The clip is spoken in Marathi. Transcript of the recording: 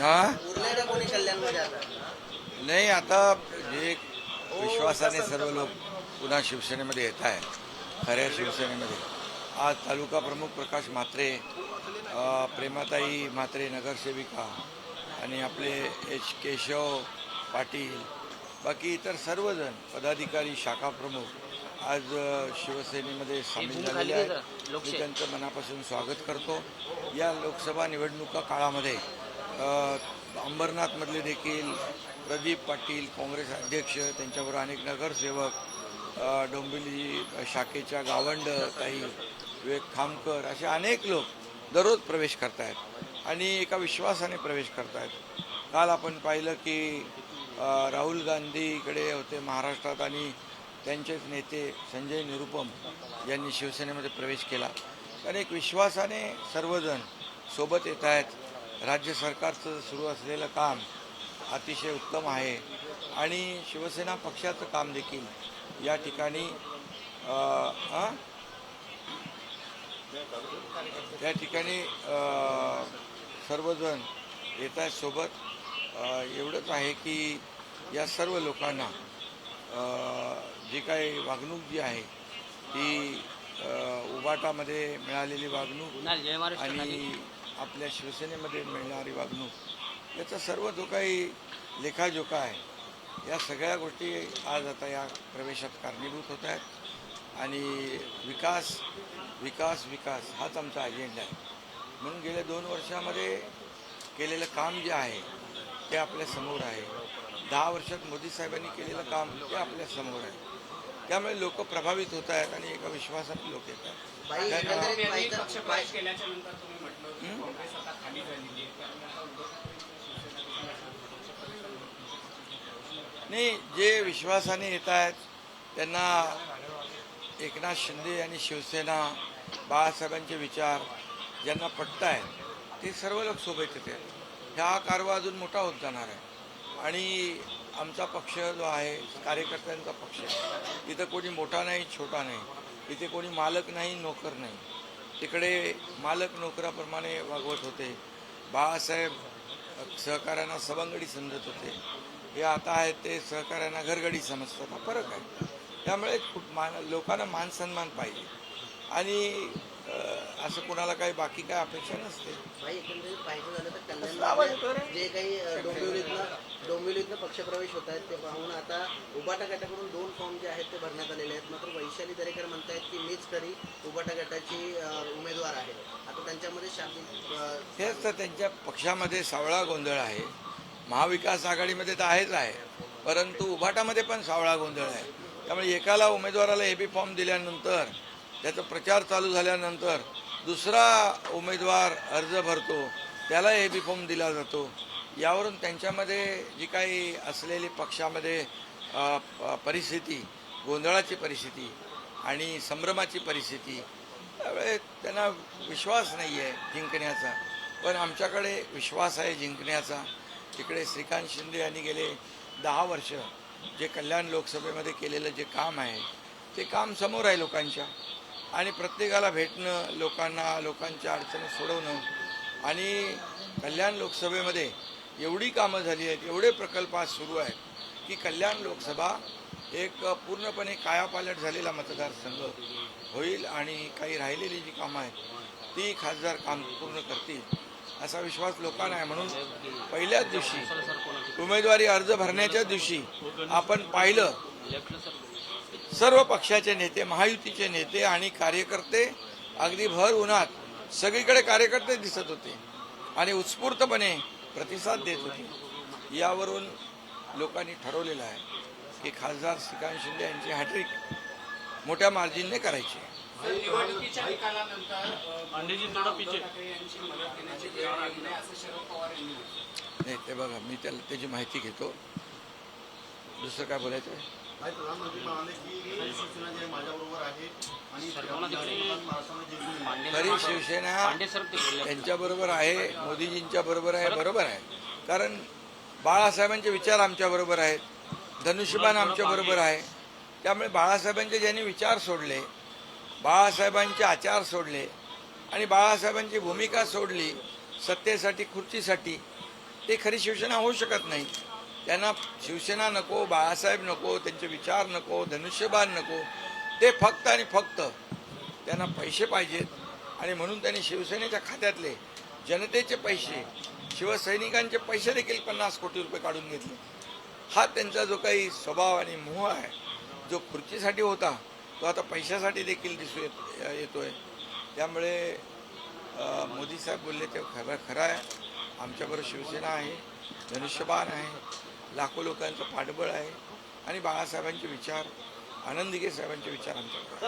हा? नाही आता जे विश्वासाने सर्व लोक पुन्हा शिवसेनेमध्ये येत आहे खऱ्या शिवसेनेमध्ये. आज तालुका प्रमुख प्रकाश म्हात्रे प्रेमाताई म्हात्रे नगरसेविका आणि आपले एच केशव पाटील बाकी इतर सर्वजण पदाधिकारी शाखा प्रमुख आज शिवसेनेमध्ये सामील झालेले आहेत. मी त्यांचं मनापासून स्वागत करतो. या लोकसभा निवडणुका काळामध्ये अंबरनाथमधले देखील प्रदीप पाटील काँग्रेस अध्यक्ष त्यांच्याबरोबर अनेक नगरसेवक डोंबिवली शाखेच्या गावंड ताई विवेक खामकर असे अनेक लोक दररोज प्रवेश करतायत आणि एका विश्वासाने प्रवेश करतायत. काल आपण पाहिलं की राहुल गांधी इकडे होते महाराष्ट्रात आणि त्यांचे नेते संजय निरुपम यांनी शिवसेनेमध्ये प्रवेश केला. आणि एक विश्वासाने सर्वजण सोबत येत आहेत. राज्य सरकारचं सुरू असलेलं काम अतिशय उत्तम आहे. आणि शिवसेना पक्षाचं काम देखील या ठिकाणी अ, या ठिकाणी सर्वजण येत आहेत सोबत. एवढंच आहे की या सर्व लोकांना जी काही वागणूक जी आहे ती उबाटामध्ये मिळालेली वागणूक आणि आपल्या शिवसेनेमध्ये मिळणारी वागणूक याचा सर्व जो काही लेखाजोखा आहे या सगळ्या गोष्टी आज आता या प्रवेशात कारणीभूत होत आहेत. आणि विकास विकास विकास हाच आमचा अजेंडा आहे. म्हणून गेल्या दोन वर्षामध्ये केलेलं काम जे आहे ते आपल्यासमोर आहे. दहा वर्षात मोदी साहेबांनी केलेलं काम ते आपल्यासमोर आहे. त्यामुळे लोक प्रभावित होत आहेत आणि एका विश्वासाने लोक येत नाही जे विश्वासाने येत आहेत त्यांना एकनाथ शिंदे आणि शिवसेना बाळासाहेबांचे विचार ज्यांना पटत आहेत ते सर्व लोक सोबत येते ह्या कारवा अजून मोठा होत जाणार आहे. आणि आमचा पक्ष जो आहे कार्यकर्त्यांचा पक्ष इथं कोणी मोठा नाही छोटा नाही. इथे कोणी मालक नाही नोकर नाही. तिकडे मालक नोकराप्रमाणे वागवत होते. बाळासाहेब सहकाऱ्यांना सवंगडी समजत होते. हे आता आहेत ते सहकाऱ्यांना घरगडी समजतात. हा फरक आहे. त्यामुळे खूप मान लोकांना मान सन्मान पाहिजे. आणि असं कोणाला काही बाकी काय अपेक्षा नसते. पाहिजे झालं तर? कल्याण जे काही डोंबिवलीतनं डोंबिवलीतनं पक्षप्रवेश होत आहेत ते पाहून आता उबाटा गटाकडून दोन फॉर्म जे आहेत ते भरण्यात आलेले आहेत. मात्र वैशाली दरेकर म्हणतायत की मीच खरी उबाटा गटाची उमेदवार आहे. आता त्यांच्यामध्ये शाब्दिक अ, हेच तर त्यांच्या पक्षामध्ये सावळा गोंधळ आहे. महाविकास आघाडीमध्ये तर आहेच आहे. परंतु उभाटामध्ये पण सावळा गोंधळ आहे. त्यामुळे एकाला उमेदवाराला ए बी फॉर्म दिल्यानंतर त्याचा प्रचार चालू झाल्यानंतर दुसरा उमेदवार अर्ज भरतो त्याला ए बी फॉर्म दिला जातो. यावरून त्यांच्यामध्ये जी काही असलेली पक्षामध्ये प- परिस्थिती गोंधळाची परिस्थिती आणि संभ्रमाची परिस्थिती त्यामुळे त्यांना विश्वास नाही आहे जिंकण्याचा. पण आमच्याकडे विश्वास आहे जिंकण्याचा. तिकडे श्रीकांत शिंदे यांनी गेले दहा वर्ष जे कल्याण लोकसभेमध्ये केलेलं जे काम आहे ते काम समोर आहे लोकांच्या. आणि प्रत्येकाला भेटणं लोकांना लोकांच्या अडचणी सोडवणं आणि कल्याण लोकसभेमध्ये एवढी कामं झाली आहेत एवढे प्रकल्प आज सुरू आहेत की कल्याण लोकसभा एक पूर्णपणे कायापालट झालेला मतदारसंघ होईल आणि काही राहिलेली जी कामं आहेत ती खासदार काम पूर्ण करतील असा विश्वास लोकांना आहे. म्हणून पहिल्याच दिवशी उमेदवारी अर्ज भरण्याच्या दिवशी आपण पाहिलं सर्व पक्षाचे नेते महायुतीचे नेते आणि कार्यकर्ते अगदी भर उन्हात सगळीकडे कार्यकर्ते दिसत होते आणि उत्स्फूर्तपणे प्रतिसाद देत होते. यावरून लोकांनी ठरवलेलं आहे की खासदार श्रीकांत शिंदे यांची हॅट्रिक मोठ्या मार्जिनने करायची नाही ते बघा मी त्याला त्याची माहिती घेतो. दुसरं काय बोलायचं आहे आज प्रधानमंत्री म्हणाले की शिवसेना जे माझ्याबरोबर आहे आणि महाराष्ट्रामध्ये जिंकली खरी शिवसेना त्यांच्याबरोबर आहे मोदीजींच्या बरोबर आहे बरोबर आहे. कारण बाळासाहेबांचे विचार आमच्या बरोबर आहेत धनुष्यबाण आमच्या बरोबर आहे. त्यामुळे बाळासाहेबांचे ज्यांनी विचार सोडले बाळासाहेबांचे आचार सोडले आणि बाळासाहेबांची भूमिका सोडली सत्तेसाठी खुर्चीसाठी ते खरी शिवसेना होऊ शकत नाही. त्यांना शिवसेना नको बाळासाहेब नको त्यांचे विचार नको धनुष्यबाण नको. ते फक्त आणि फक्त त्यांना पैसे पाहिजेत. आणि म्हणून त्यांनी शिवसेनेच्या खात्यातले जनतेचे पैसे शिवसैनिकांचे पैसे देखील पन्नास कोटी रुपये काढून घेतले. हा त्यांचा जो काही स्वभाव आणि मोह आहे जो खुर्चीसाठी होता तो आता पैशासाठी देखील दिसू येत येतोय. त्यामुळे मोदी साहेब बोलले ते खरं खरं आहे. आमच्याबरोबर शिवसेना आहे धनुष्यबाण आहे. लाखो लोकांचं पाठबळ आहे आणि बाळासाहेबांचे विचार आनंदगे साहेबांचे विचार आमच्याकडे.